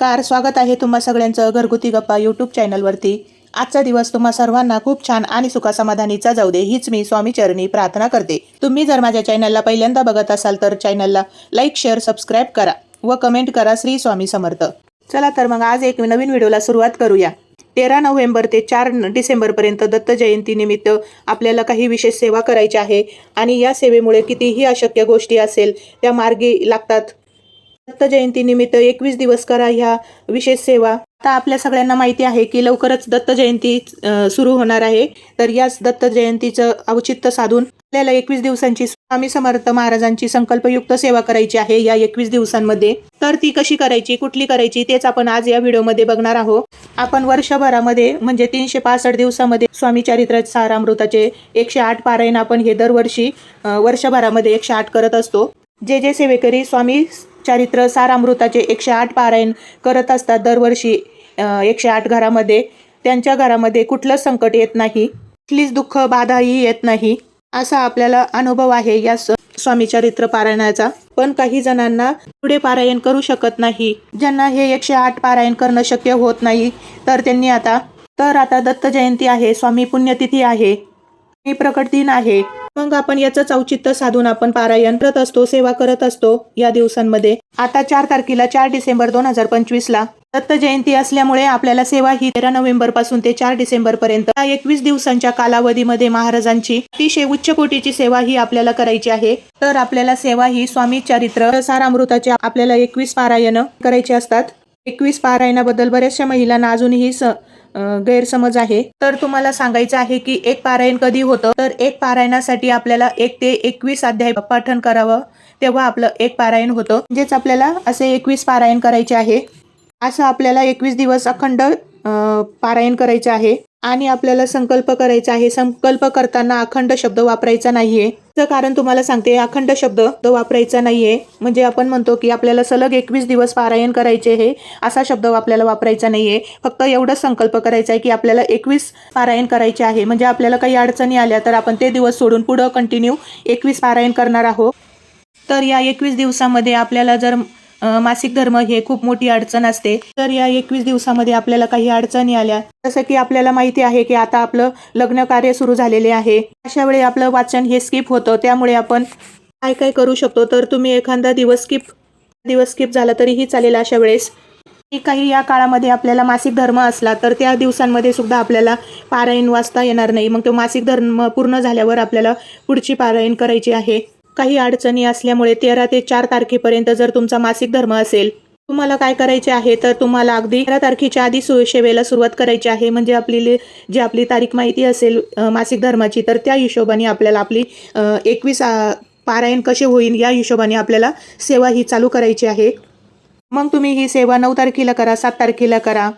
नमस्कार स्वागत आहे तुम्हा सगळ्यांचं घरगुती गप्पा यूट्यूब चॅनलवरती आजचा दिवस तुम्हा सर्वांना खूप छान आणि सुखासमाधानीचा जाऊ दे हीच मी स्वामी चरणी प्रार्थना करते. तुम्ही जर माझ्या चॅनलला पहिल्यांदा बघत असाल तर चॅनलला लाईक शेअर सबस्क्राईब करा व कमेंट करा श्री स्वामी समर्थ. चला तर मग आज एक नवीन व्हिडिओला सुरुवात करूया. तेरा नोव्हेंबर ते चार डिसेंबरपर्यंत दत्त जयंतीनिमित्त आपल्याला काही विशेष सेवा करायची आहे आणि या सेवेमुळे कितीही अशक्य गोष्टी असेल त्या मार्गी लागतात. दत्त जयंतीनिमित्त एकवीस दिवस करा ह्या विशेष सेवा. आता आपल्या सगळ्यांना माहिती आहे की लवकरच दत्त जयंती सुरू होणार आहे. तर याच दत्त जयंतीचं औचित्य साधून आपल्याला एकवीस दिवसांची स्वामी समर्थ महाराजांची संकल्पयुक्त सेवा करायची आहे या एकवीस दिवसांमध्ये. तर ती कशी करायची कुठली करायची तेच आपण आज या व्हिडिओमध्ये बघणार आहोत. आपण वर्षभरामध्ये म्हणजे तीनशे पासष्ट दिवसामध्ये स्वामी चारित्र सारामृताचे एकशे आठ पारायण आपण हे दरवर्षी वर्षभरामध्ये एकशे आठ करत असतो. जे जे सेवेकरी स्वामी चारित्र सारामृताचे एकशे आठ पारायण करत असतात. दरवर्षी एकशे आठ घरामध्ये त्यांच्या घरामध्ये कुठलंच संकट येत नाही. कुठलीच दुःख बाधाही येत नाही. असा आपल्याला अनुभव आहे या स- स्वामी चरित्र पारायणाचा. पण काही जणांना पुढे पारायण करू शकत नाही. ज्यांना हे एकशे आठ पारायण करणं शक्य होत नाही तर त्यांनी आता तर आता दत्त जयंती आहे स्वामी पुण्यतिथी आहे. प्रकट दिन आहे. मग आपण याचंच औचित्य साधून आपण पारायण करत असतो सेवा करत असतो या दिवसांमध्ये. आता चार तारखेला चार डिसेंबर दोन हजार पंचवीस ला दत्त जयंती असल्यामुळे आपल्याला सेवा ही तेरा नोव्हेंबरपासून ते चार डिसेंबर पर्यंत एकवीस दिवसांच्या कालावधीमध्ये महाराजांची अतिशय उच्च कोटीची सेवा ही आपल्याला करायची आहे. तर आपल्याला सेवा ही स्वामी चरित्र सारामृताचे आपल्याला एकवीस पारायण करायचे असतात. एकवीस पारायणाबद्दल बऱ्याचशा महिलांना अजूनही स गैरसमज आहे. तर तुम्हाला सांगायचं आहे की एक पारायण कधी होतं? तर एक पारायणासाठी आपल्याला एक ते एकवीस अध्याय पाठन करावं तेव्हा आपलं एक पारायण होतं. म्हणजेच आपल्याला असे एकवीस पारायण करायचे आहे. असं आपल्याला एकवीस दिवस अखंड पारायण करायचं आहे आणि आपल्याला संकल्प करायचा आहे. संकल्प करताना अखंड शब्द वापरायचा नाहीये. तर कारण तुम्हाला सांगते अखंड शब्द वापरायचा नाहीये. म्हणजे आपण म्हणतो की आपल्याला सलग एकवीस दिवस पारायण करायचे हे असा शब्द आपल्याला वापरायचा नाहीये. फक्त एवढंच संकल्प करायचा आहे की आपल्याला एकवीस पारायण करायचे आहे. म्हणजे आपल्याला काही अडचणी आल्या तर आपण ते दिवस सोडून पुढं कंटिन्यू एकवीस पारायण करणार आहोत. तर या एकवीस दिवसामध्ये आपल्याला जर मासिक धर्म हे खूप मोठी अडचण असते. तर या एकवीस दिवसामध्ये आपल्याला काही अडचणी आल्या. जसं की आपल्याला माहिती आहे की आता आपलं लग्न कार्य सुरू झालेले आहे. अशा वेळी आपलं वाचन हे स्किप होतं. त्यामुळे आपण काय काय करू शकतो? तर तुम्ही एखादा दिवस स्किप दिवस स्किप झाला तरीही चालेल अशा वेळेस. काही या काळामध्ये आपल्याला मासिक धर्म असला तर त्या दिवसांमध्ये सुद्धा आपल्याला पारायण वाचता येणार नाही. मग तो मासिक धर्म पूर्ण झाल्यावर आपल्याला पुढची पारायण करायची आहे. काही अडचणी असल्यामुळे तेरा ते चार तारखेपर्यंत जर तुमचा मासिक धर्म असेल तुम्हाला काय करायचे आहे? तर तुम्हाला अगदी तेरा तारखेच्या आधी सु सेवेला सुरुवात करायची आहे. म्हणजे आपली जी आपली तारीख माहिती असेल मासिक धर्माची तर त्या हिशोबाने आपल्याला आपली एकवीस पारायण कसे होईल या हिशोबाने आपल्याला सेवा ही चालू करायची आहे. मग तुम्ही ही सेवा नऊ तारखेला करा सात तारखेला करा.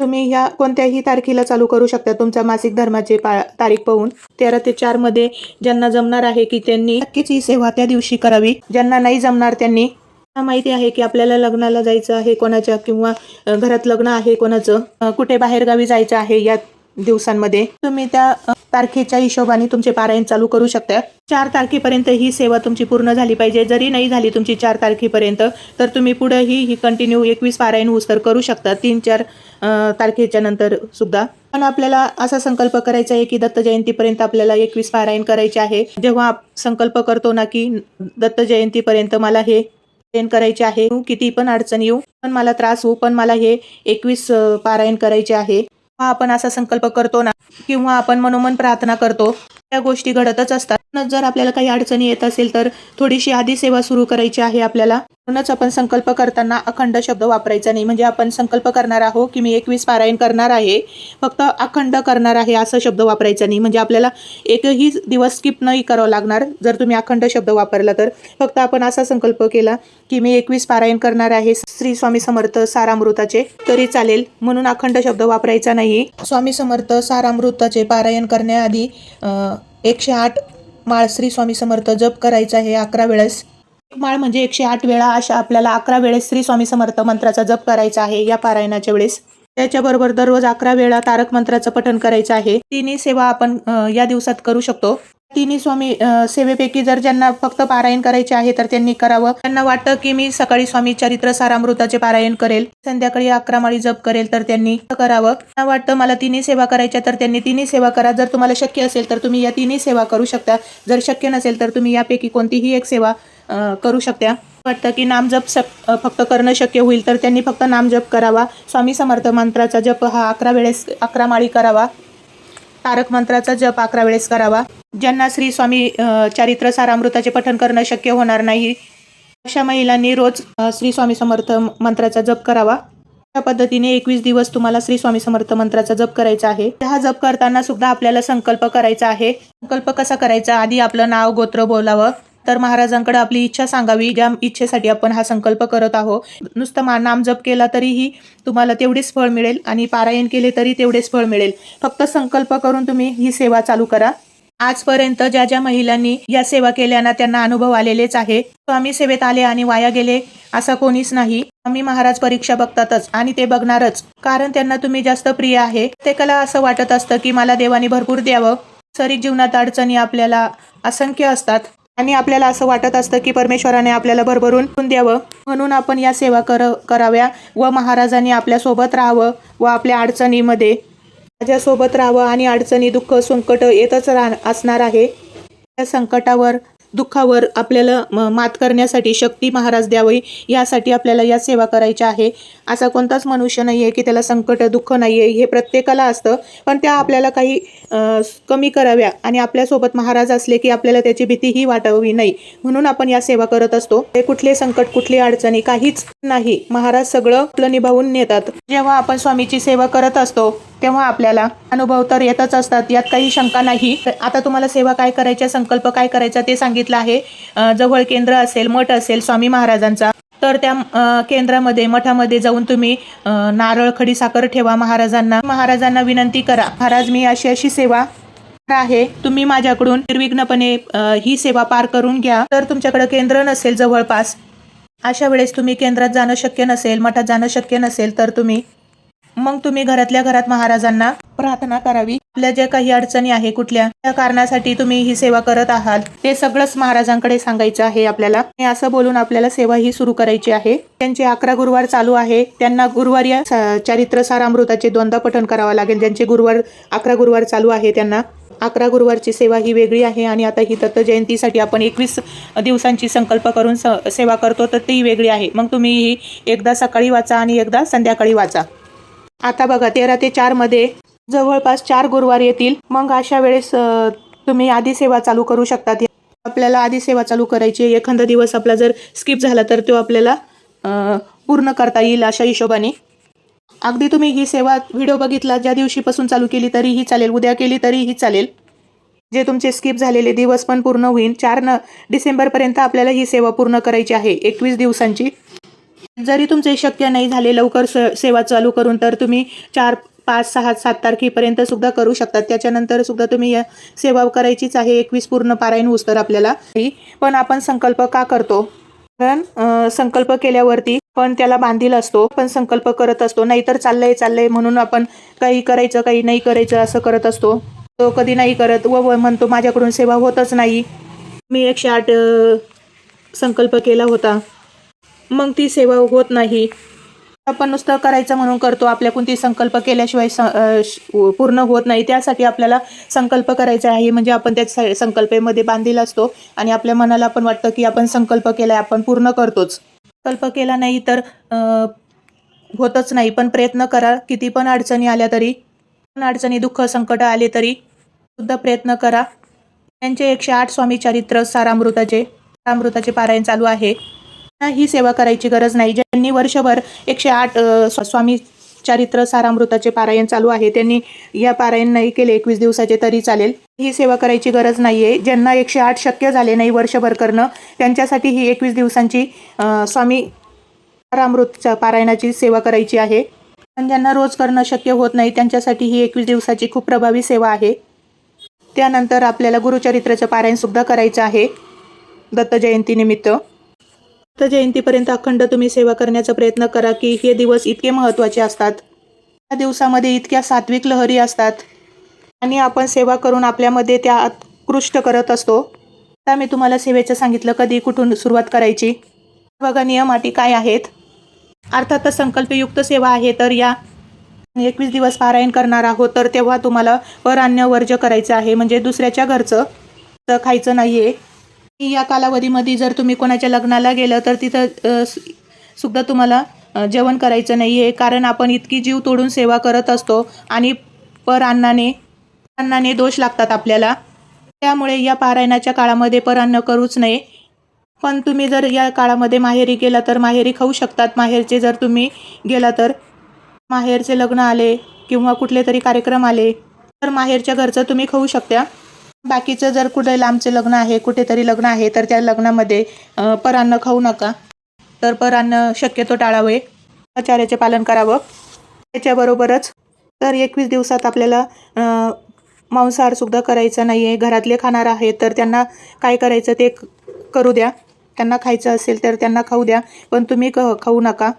तुम्ही ह्या कोणत्याही तारखेला चालू करू शकता. तुमच्या मासिक धर्माचे पा तारीख पाहून तेरा ते चारमध्ये ज्यांना जमणार आहे की त्यांनी नक्कीच ही सेवा त्या दिवशी करावी. ज्यांना नाही जमणार त्यांनी माहिती आहे की आपल्याला लग्नाला जायचं आहे कोणाच्या किंवा घरात लग्न आहे कोणाचं कुठे बाहेरगावी जायचं आहे या दिवसांमध्ये. तुम्ही त्या तारखेच्या हिशोबाने तुमचे पारायण चालू करू शकता. चार तारखेपर्यंत ही सेवा तुमची पूर्ण झाली पाहिजे. जरी नाही झाली तुमची चार तारखेपर्यंत तर तुम्ही पुढेही ही कंटिन्यू एकवीस पारायण उस्तर करू शकता. तीन चार तारखेच्या नंतर सुद्धा. पण आपल्याला असा संकल्प करायचा आहे की दत्त जयंतीपर्यंत आपल्याला एकवीस पारायण करायचे आहे. जेव्हा संकल्प करतो ना की दत्त जयंतीपर्यंत मला हे पारायण करायचे आहे. किती पण अडचण येऊ पण मला त्रास होऊ पण मला हे एकवीस पारायण करायचे आहे. हा आपण असा संकल्प करतो ना किंवा आपण मनोमन प्रार्थना करतो त्या गोष्टी घडतच असतात. जर आपल्याला काही अडचणी येत असेल तर थोडीशी आधी सेवा सुरू करायची आहे आपल्याला. म्हणूनच आपण संकल्प करताना अखंड शब्द वापरायचा नाही. म्हणजे आपण संकल्प करणार आहोत की मी एकवीस पारायण करणार आहे. फक्त अखंड करणार आहे असा शब्द वापरायचा नाही. म्हणजे आपल्याला एकही दिवस स्किप नाही करावं लागणार. जर तुम्ही अखंड शब्द वापरला तर. फक्त आपण असा संकल्प केला की मी एकवीस पारायण करणार आहे. श्री स्वामी समर्थ सारामृताचे तरी चालेल. म्हणून अखंड शब्द वापरायचा नाही. स्वामी समर्थ सारामृताचे पारायण करण्याआधी एकशे आठ माळ श्री स्वामी समर्थ जप करायचा आहे अकरा वेळेस. एक माळ म्हणजे एकशे आठ वेळा अशा आपल्याला अकरा वेळेस श्री स्वामी समर्थ मंत्राचा जप करायचा आहे या पारायणाच्या वेळेस. त्याच्याबरोबर दररोज अकरा वेळा तारक मंत्राचं पठण करायचं आहे. तिन्ही सेवा आपण या दिवसात करू शकतो. तिन्ही स्वामी सेवेपैकी जर ज्यांना फक्त पारायण करायचे आहे तर त्यांनी करावं. त्यांना वाटतं की मी सकाळी स्वामी चरित्र सारामृताचे पारायण करेल संध्याकाळी अकरा माळी जप करेल तर त्यांनी करावं. त्यांना वाटतं मला तिन्ही सेवा करायच्या तर त्यांनी तिन्ही सेवा करा. जर तुम्हाला शक्य असेल तर तुम्ही या तिन्ही सेवा करू शकता. जर शक्य नसेल तर तुम्ही यापैकी कोणतीही एक सेवा करू शकता. वाटतं की नामजप सक फक्त करणं शक्य होईल तर त्यांनी फक्त नामजप करावा. स्वामी समर्थ मंत्राचा जप हा अकरा वेळेस अकरा माळी करावा. तारक मंत्राचा जप अकरा वेळेस करावा. ज्यांना श्री स्वामी चारित्र सारामृताचे पठण करणं शक्य होणार नाही. अशा महिलांनी रोज श्री स्वामी समर्थ मंत्राचा जप करावा. अशा पद्धतीने एकवीस दिवस तुम्हाला श्री स्वामी समर्थ मंत्राचा जप करायचा आहे. हा जप करताना सुद्धा आपल्याला संकल्प करायचा आहे. संकल्प कसा करायचा? आधी आपलं नाव गोत्र बोलावं. तर महाराजांकडे आपली इच्छा सांगावी. ज्या इच्छेसाठी आपण हा संकल्प करत आहोत. नुसतं मा नाम जप केला तरीही तुम्हाला तेवढेच फळ मिळेल आणि पारायण केले तरी तेवढेच फळ मिळेल. फक्त संकल्प करून तुम्ही ही सेवा चालू करा. आजपर्यंत ज्या ज्या महिलांनी या सेवा केल्याना त्यांना अनुभव आलेलेच आहे स्वामी सेवेत आले आणि वाया गेले असं कोणीच नाही. स्वामी महाराज परीक्षा बघतातच आणि ते बघणारच. कारण त्यांना तुम्ही जास्त प्रिय आहे. प्रत्येकाला असं वाटत असतं की मला देवाने भरपूर द्यावं. सरीक जीवनात अडचणी आपल्याला असंख्य असतात आणि आपल्याला असं वाटत असतं की परमेश्वराने आपल्याला भरभरून द्यावं. म्हणून आपण या सेवा कर कराव्या व महाराजांनी आपल्यासोबत राहावं व आपल्या अडचणीमध्ये माझ्यासोबत राहावं आणि अडचणी दुःख संकट येतच राह असणार आहे. त्या संकटावर दुःखावर आपल्याला म- मात करण्यासाठी शक्ती महाराज द्यावी यासाठी आपल्याला या सेवा करायच्या आहे. असा कोणताच मनुष्य नाही आहे की त्याला संकट दुःख नाही आहे हे प्रत्येकाला असतं. पण त्या आपल्याला काही कमी कराव्या आणि आपल्यासोबत महाराज असले की आपल्याला त्याची भीतीही वाटावी नाही. म्हणून आपण या सेवा करत असतो. ते कुठले संकट कुठली अडचणी काहीच नाही. महाराज सगळं आपलं निभावून नेतात. जेव्हा आपण स्वामीची सेवा करत असतो तेव्हा आपल्याला अनुभव तर येतच असतात. यात काही शंका नाही. आता तुम्हाला सेवा काय करायच्या संकल्प काय करायचा ते सांगितलं आहे. जवळ केंद्र असेल मठ असेल स्वामी महाराजांचा तर त्या केंद्रामध्ये मठामध्ये जाऊन तुम्ही नारळ खडी साखर ठेवा महाराजांना. महाराजांना विनंती करा. महाराज मी अशी अशी सेवा आहे. तुम्ही माझ्याकडून निर्विघ्नपणे ही सेवा पार करून घ्या. तर तुमच्याकडे केंद्र नसेल जवळपास अशा वेळेस तुम्ही केंद्रात जाणं शक्य नसेल मठात जाणं शक्य नसेल तर तुम्ही मग तुम्ही घरातल्या घरात महाराजांना प्रार्थना करावी. आपल्या ज्या काही अडचणी आहे कुठल्या त्या कारणासाठी तुम्ही ही सेवा करत आहात. ते सगळंच महाराजांकडे सांगायचं आहे आपल्याला. आणि असं बोलून आपल्याला सेवा ही सुरू करायची आहे. त्यांचे अकरा गुरुवार चालू आहे. त्यांना गुरुवार या चरित्र सारामृताचे दोनदा पठण करावं लागेल. ज्यांचे गुरुवार अकरा गुरुवार चालू आहे त्यांना. अकरा गुरुवारची सेवा ही वेगळी आहे आणि आता ही दत्त जयंतीसाठी आपण एकवीस दिवसांची संकल्प करून स सेवा करतो तर ती वेगळी आहे. मग तुम्ही ही एकदा सकाळी वाचा आणि एकदा संध्याकाळी वाचा. आता बघा तेरा ते चारमध्ये जवळपास चार गुरुवार येतील. मग अशा वेळेस तुम्ही आधी सेवा चालू करू शकतात आपल्याला आधी सेवा चालू करायची आहे. एखादा दिवस आपला जर स्किप झाला तर तो आपल्याला पूर्ण करता येईल अशा हिशोबाने. अगदी तुम्ही ही सेवा व्हिडिओ बघितला ज्या दिवशीपासून चालू केली तरीही चालेल. उद्या केली तरीही चालेल. जे तुमचे स्किप झालेले दिवस पण पूर्ण होईल. चार न डिसेंबरपर्यंत आपल्याला ही सेवा पूर्ण करायची आहे. एकवीस दिवसांची. जरी तुमचे शक्य नाही झाले लवकर स- सेवा चालू करून तर तुम्ही चार पाच सहा सात तारखेपर्यंत सुद्धा करू शकतात. त्याच्यानंतर सुद्धा तुम्ही या सेवा करायचीच आहे. एकवीस पूर्ण पारायण होऊस तर आपल्याला. पण आपण संकल्प का करतो? कारण संकल्प केल्यावरती पण त्याला बांधील असतो पण संकल्प करत असतो. नाहीतर चाललंय चाललंय म्हणून आपण काही करायचं काही नाही करायचं असं करत असतो. तो कधी नाही करत. व म्हणतो माझ्याकडून सेवा होतच नाही. मी एकशे आठ संकल्प केला होता. मग ती सेवा होत नाही. आपण नुसतं करायचं म्हणून करतो आपल्याकडून ती संकल्प केल्याशिवाय स- श- पूर्ण होत नाही. त्यासाठी आपल्याला संकल्प करायचा आहे. म्हणजे आपण त्या स- संकल्पेमध्ये बांधील असतो आणि आपल्या मनाला पण वाटतं की आपण संकल्प केलाय आपण पूर्ण करतोच. संकल्प केला नाही तर होतच नाही. पण प्रयत्न करा. किती पण अडचणी आल्या तरी पण अडचणी दुःख संकट आले तरी सुद्धा प्रयत्न करा. त्यांचे एकशे आठ स्वामी चरित्र सारामृताचे सारामृताचे पारायण चालू आहे. ही सेवा करायची गरज नाही. ज्यांनी वर्षभर एकशे आठ स्वामी चरित्र सारामृताचे पारायण चालू आहे त्यांनी या पारायण नाही केले एकवीस दिवसाचे तरी चालेल. ही सेवा करायची गरज नाही आहे ज्यांना एकशे आठ शक्य झाले नाही वर्षभर करणं त्यांच्यासाठी ही एकवीस दिवसांची स्वामी सारामृतच्या पारायणाची सेवा करायची आहे. पण ज्यांना रोज करणं शक्य होत नाही त्यांच्यासाठी ही एकवीस दिवसाची खूप प्रभावी सेवा आहे. त्यानंतर आपल्याला गुरुचरित्राचं पारायण सुद्धा करायचं आहे. दत्त जयंतीनिमित्त तर जयंतीपर्यंत अखंड तुम्ही सेवा करण्याचा प्रयत्न करा की हे दिवस इतके महत्त्वाचे असतात. या दिवसामध्ये इतक्या सात्विक लहरी असतात. आणि आपण सेवा करून आपल्यामध्ये त्या उत्कृष्ट करत असतो. आता मी तुम्हाला सेवेचं सांगितलं कधी कुठून सुरुवात करायची? बघा नियम अटी काय आहेत? अर्थातच संकल्पयुक्त सेवा आहे तर या एकवीस दिवस पारायण करणार आहोत तर तेव्हा तुम्हाला परान्न वर्ज करायचं आहे. म्हणजे दुसऱ्याच्या घरचं तर खायचं नाही आहे या कालावधीमध्ये जर तुम्ही कोणाच्या लग्नाला गेलं तर तिथं सुद्धा तुम्हाला जेवण करायचं नाही आहे कारण आपण इतकी जीव तोडून सेवा करत असतो आणि पर अन्नाने अन्नाने दोष लागतात आपल्याला. त्यामुळे या पारायणाच्या काळामध्ये परान्न करूच नये. पण तुम्ही जर या काळामध्ये माहेरी गेला तर माहेरी खाऊ शकतात. माहेरचे जर तुम्ही गेला तर माहेरचे लग्न आले किंवा कुठले तरी कार्यक्रम आले तर माहेरच्या घरचं तुम्ही खाऊ शकता. बाकीचं जर कुठे लांबचे लग्न आहे कुठेतरी लग्न आहे तर त्या लग्नामध्ये परान्न खाऊ नका. तर परान्न शक्यतो टाळावे. आचार्याचे पालन करावं. त्याच्याबरोबरच तर एकवीस दिवसात आपल्याला मांसाहारसुद्धा करायचा नाही आहे घरातले खाणार आहेत तर त्यांना काय करायचं ते करू द्या. त्यांना खायचं असेल तर त्यांना खाऊ द्या पण तुम्ही क खाऊ नका.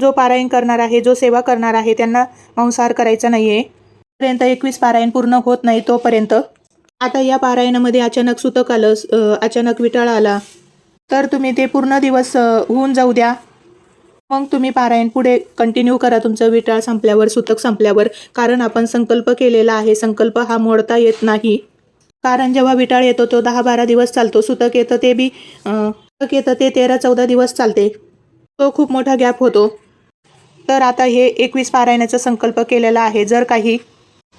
जो पारायण करणार आहे जो सेवा करणार आहे त्यांना मांसाहार करायचा नाही आहे पर्यंत एकवीस पारायण पूर्ण होत नाही तोपर्यंत. आता या पारायणामध्ये अचानक सुतक आलं अचानक विटाळ आला. तर तुम्ही ते पूर्ण दिवस होऊन जाऊ द्या. मग तुम्ही पारायण पुढे कंटिन्यू करा तुमचं विटाळ संपल्यावर सुतक संपल्यावर. कारण आपण संकल्प केलेला आहे संकल्प हा मोडता येत नाही. कारण जेव्हा विटाळ येतो तो दहा बारा दिवस चालतो. सुतक येतं ते बी सुतक येतं ते तेरा चौदा दिवस चालते. तो खूप मोठा गॅप होतो. तर आता हे एकवीस पारायणाचा संकल्प केलेला आहे. जर काही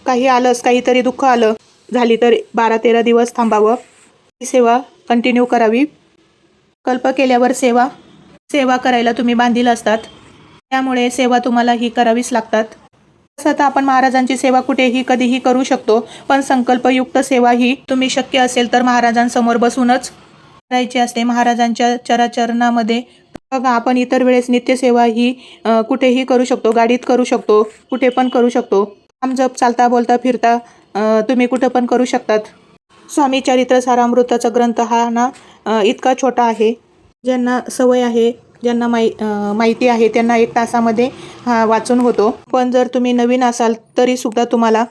काही आलंच काहीतरी दुःख आलं. झाली तर बारा तेरा दिवस थांबावं. ही सेवा कंटिन्यू करावी. कल्प केल्यावर सेवा सेवा करायला तुम्ही बांधील असतात. त्यामुळे सेवा तुम्हाला ही करावीच लागतात. तसं तर आपण महाराजांची सेवा कुठेही कधीही करू शकतो पण संकल्पयुक्त सेवा ही तुम्ही शक्य असेल तर महाराजांसमोर बसूनच करायची असते. महाराजांच्या चराचरणामध्ये बघा आपण इतर वेळेस नित्यसेवा ही कुठेही करू शकतो गाडीत करू शकतो कुठे पण करू शकतो. काम जप चालता बोलता फिरता तुम्ही कुठं पण करू शकतात. स्वामी चरित्र सारामृताचा ग्रंथ हा ना इतका छोटा आहे. ज्यांना सवय आहे ज्यांना माहि माहिती आहे त्यांना एक तासामध्ये हा वाचून होतो. पण जर तुम्ही नवीन असाल तरी सुद्धा तुम्हाला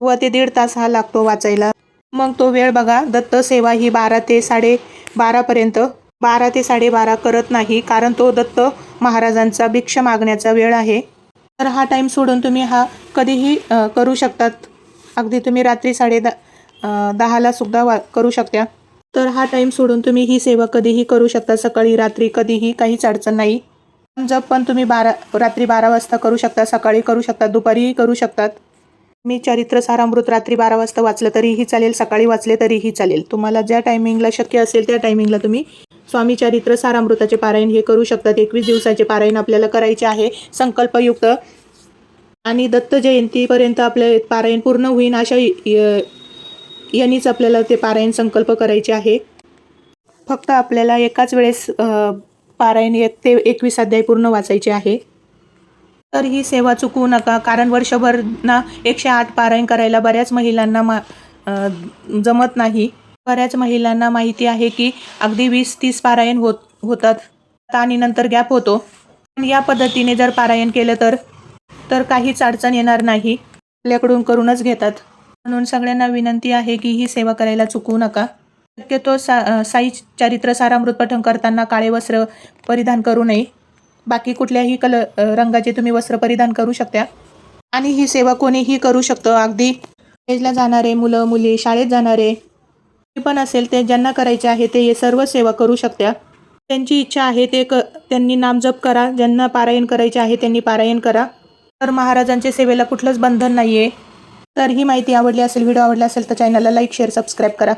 व ते दीड तास हा लागतो वाचायला. मग तो वेळ बघा दत्त सेवा ही बारा ते साडे बारापर्यंत बारा ते साडेबारा करत नाही कारण तो दत्त महाराजांचा भिक्ष मागण्याचा वेळ आहे. तर हा टाईम सोडून तुम्ही हा कधीही करू शकतात. अगदी तुम्ही रात्री साडे दा दहाला सुद्धा वा करू शकता. तर हा टाईम सोडून तुम्ही ही सेवा कधीही करू शकता. सकाळी रात्री कधीही काहीच अडचण नाही. जप पण तुम्ही बारा रात्री बारा वाजता करू शकता. सकाळी करू शकता. दुपारीही करू शकतात. मी चरित्र सारामृत रात्री बारा वाजता वाचलं तरीही चालेल. सकाळी वाचले तरीही चालेल. तुम्हाला ज्या टायमिंगला शक्य असेल त्या टायमिंगला तुम्ही स्वामी चरित्र सारामृताचे पारायण हे करू शकतात. एकवीस दिवसाचे पारायण आपल्याला करायचे आहे. संकल्पयुक्त आणि दत्त जयंतीपर्यंत आपले पारायण पूर्ण होईन अशा य- यांनीच आपल्याला ते पारायण संकल्प करायचे आहे. फक्त आपल्याला एकाच वेळेस पारायण एक ते एकवीस अध्याय पूर्ण वाचायचे आहे. तर ही सेवा चुकवू नका कारण वर्षभर ना एकशे आठ पारायण करायला बऱ्याच महिलांना मा जमत नाही. बऱ्याच महिलांना माहिती आहे की अगदी वीस तीस पारायण होत होतात आणि नंतर गॅप होतो. पण या पद्धतीने जर पारायण केलं तर तर काहीच अडचण येणार नाही. आपल्याकडून करूनच घेतात. म्हणून सगळ्यांना विनंती आहे की ही सेवा करायला चुकवू नका. शक्यतो सा साई चरित्र सारामृत पठण करताना काळे वस्त्र परिधान करू नये. बाकी कुठल्याही कल रंगाचे तुम्ही वस्त्र परिधान करू शकता. आणि ही सेवा कोणीही करू शकतं. अगदी कॉलेजला जाणारे मुलं मुली शाळेत जाणारे पण असेल ते ज्यांना करायचे आहे ते सर्व सेवा करू शकत्या. त्यांची इच्छा आहे ते क त्यांनी नामजप करा ज्यांना पारायण करायचे आहे त्यांनी पारायण करा. तर महाराजांच्या सेवेला कुठलंच बंधन नाही आहे तर ही माहिती आवडली असेल व्हिडिओ आवडला असेल तर चॅनलला लाईक शेअर सबस्क्राईब करा.